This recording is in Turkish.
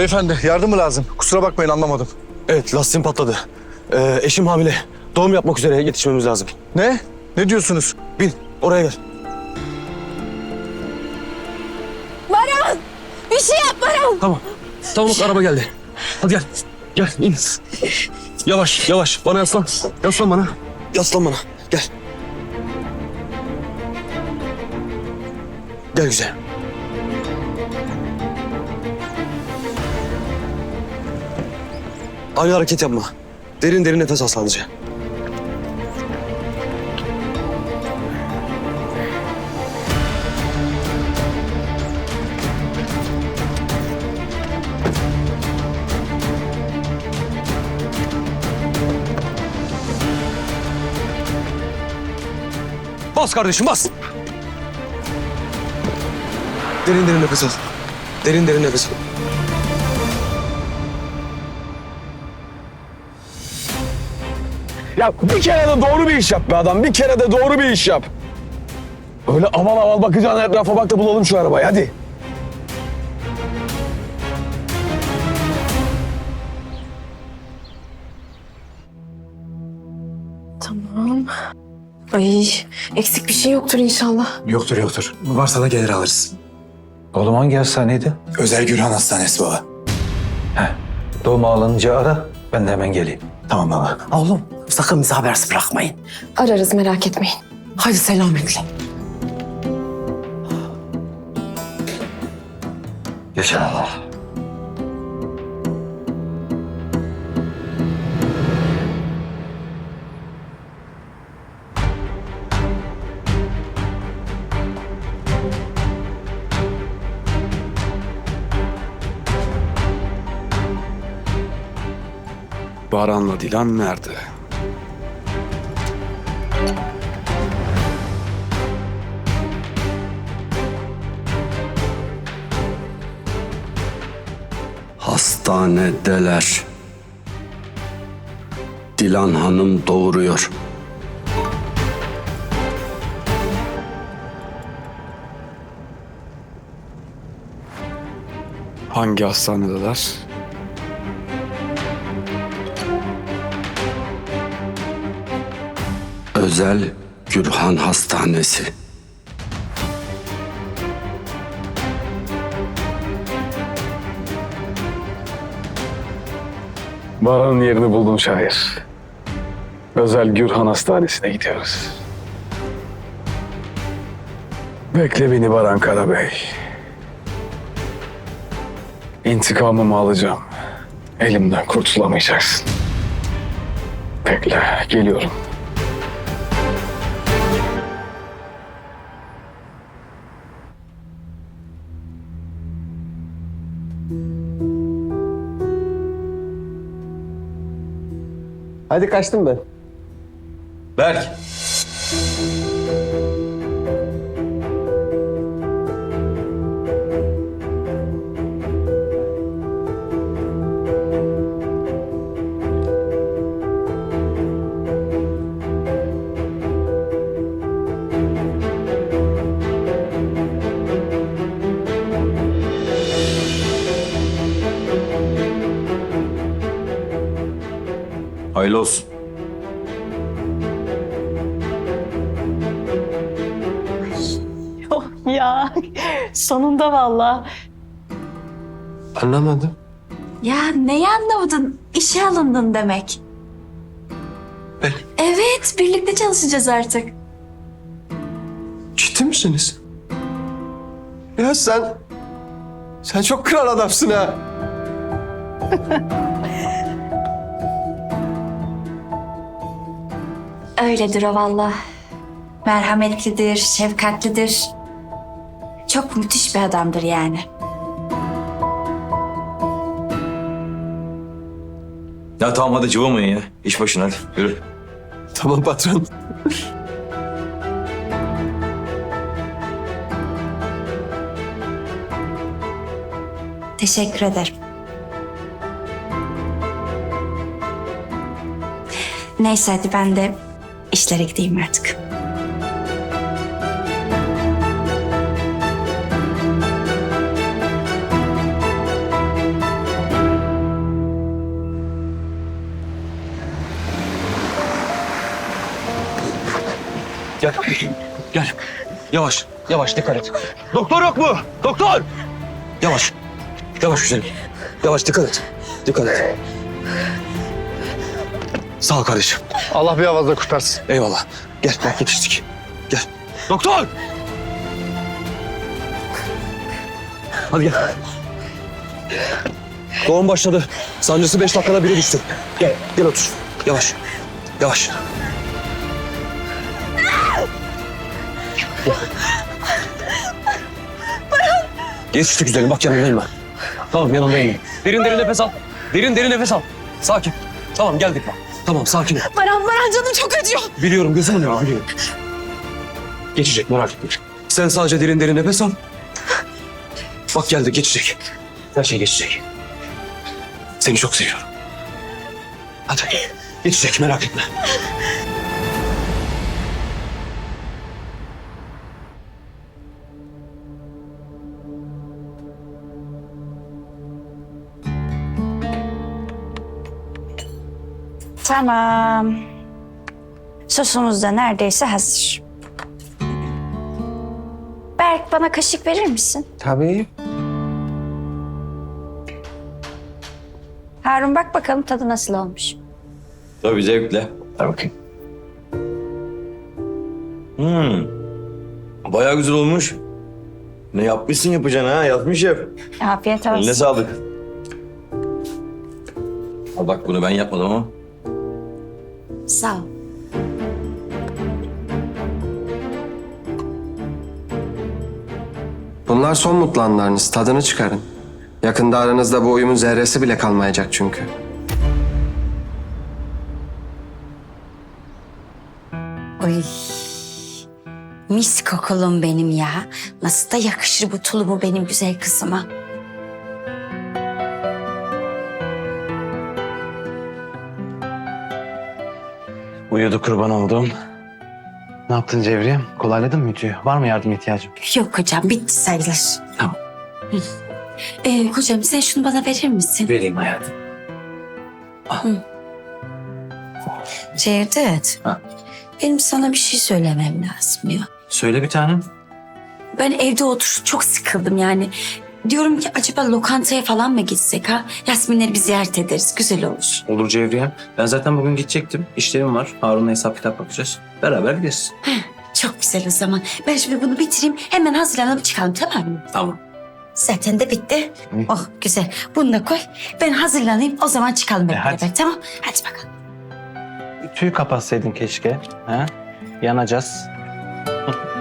Beyefendi yardım mı lazım? Kusura bakmayın anlamadım. Evet lastiğim patladı. Ee, eşim hamile. Doğum yapmak üzere yetişmemiz lazım. Ne? Ne diyorsunuz? Bin oraya gel. Baran! Bir şey yap Baran! Tamam. Tamam bak araba geldi. Hadi gel. Gel in. Yavaş yavaş. Bana yaslan. Yaslan bana. Yaslan bana. Gel. Gel güzel. Aynı hareket yapma. Derin derin nefes al sadece. Bas kardeşim bas. Derin derin nefes al. Derin derin nefes al. Ya bir kere de doğru bir iş yap be adam. Bir kere de doğru bir iş yap. Öyle aval aval bakacağına etrafa bak da bulalım şu arabayı hadi. Tamam. Ay eksik bir şey yoktur inşallah. Yoktur yoktur. Varsa da gelir alırız. Oğlum hangi hastaneydi? Özel Gürhan Hastanesi baba. He. Doğum alınca ara. Ben de hemen geleyim. Tamam baba. Oğlum sakın bizi habersiz bırakmayın. Ararız merak etmeyin. Haydi selametle. Yaşa Baran'la Dilan nerede? Hastanedeler. Dilan Hanım doğuruyor. Hangi hastanedeler? Özel Gürhan Hastanesi. Baran'ın yerini buldum şair. Özel Gürhan Hastanesi'ne gidiyoruz. Bekle beni Baran Karabey. İntikamımı alacağım. Elimden kurtulamayacaksın. Bekle, geliyorum. Hadi kaçtım ben. Berk. Hayırlı olsun. Oh ya sonunda valla. Anlamadım. Ya neyi anlamadın? İşe alındın demek. Ben? Evet birlikte çalışacağız artık. Ciddi misiniz? Ya sen... Sen çok kral adamsın ha. Öyledir o valla. Merhametlidir, şefkatlidir. Çok müthiş bir adamdır yani. Ya tamam hadi cıvamayın ya. İş başına hadi. Yürü. Tamam patron. Teşekkür ederim. Neyse hadi ben de işlere gideyim artık. Gel. Gel. Yavaş. Yavaş dikkat et. Doktor yok mu? Doktor! Yavaş. Yavaş güzelim. Yavaş dikkat et. Dikkat et. Sağ ol kardeşim. Allah bir avazla kurtarsın. Eyvallah. Gel, gel yetiştik. Gel. Doktor! Hadi gel. Doğum başladı. Sancısı beş dakikada bire düştü. Gel, gel otur. Yavaş, yavaş. Geçti güzelim. Bak yanındayım ben. Tamam yanındayım. Derin derin nefes al. Derin derin nefes al. Sakin. Tamam geldik bak. Tamam sakin ol. Baran Baran canım çok acıyor. Biliyorum gözüm önüme biliyorum. Geçecek merak etme. Sen sadece derin derin nefes al. Bak geldi geçecek. Her şey geçecek. Seni çok seviyorum. Hadi geçecek merak etme. Tamam. Sosumuz da neredeyse hazır. Berk bana kaşık verir misin? Tabii. Harun bak bakalım tadı nasıl olmuş. Tabii zevkle. Ver bakayım. Hmm. Bayağı güzel olmuş. Ne yapmışsın yapacaksın ha? Yazmış şef. Afiyet Eline olsun. sağlık. Al bak bunu ben yapmadım ama. Sağ ol. Bunlar son mutlu anlarınız. Tadını çıkarın. Yakında aranızda bu uyumun zerresi bile kalmayacak çünkü. Oy. Mis kokulum benim ya. Nasıl da yakışır bu tulumu benim güzel kızıma. Uyudu kurban oldum. Ne yaptın Cevriye? Kolayladın mı ütüyü? Var mı yardım ihtiyacın? Yok hocam bitti sayılır. Tamam. Ee, hocam sen şunu bana verir misin? Vereyim hayatım. Cevdet. Ha. Benim sana bir şey söylemem lazım ya. Söyle bir tanem. Ben evde otur çok sıkıldım yani. Diyorum ki acaba lokantaya falan mı gitsek ha? Yasminleri bir ziyaret ederiz. Güzel olur. Olur Cevriye. Ben zaten bugün gidecektim. İşlerim var. Harun'la hesap kitap bakacağız. Beraber gideriz. Çok güzel o zaman. Ben şimdi bunu bitireyim. Hemen hazırlanıp çıkalım tamam mı? Tamam. Zaten de bitti. Oh güzel. Bunu da koy. Ben hazırlanayım. O zaman çıkalım hep E, hadi. beraber. Tamam. Hadi bakalım. Ütüyü kapatsaydın keşke. Ha? Yanacağız.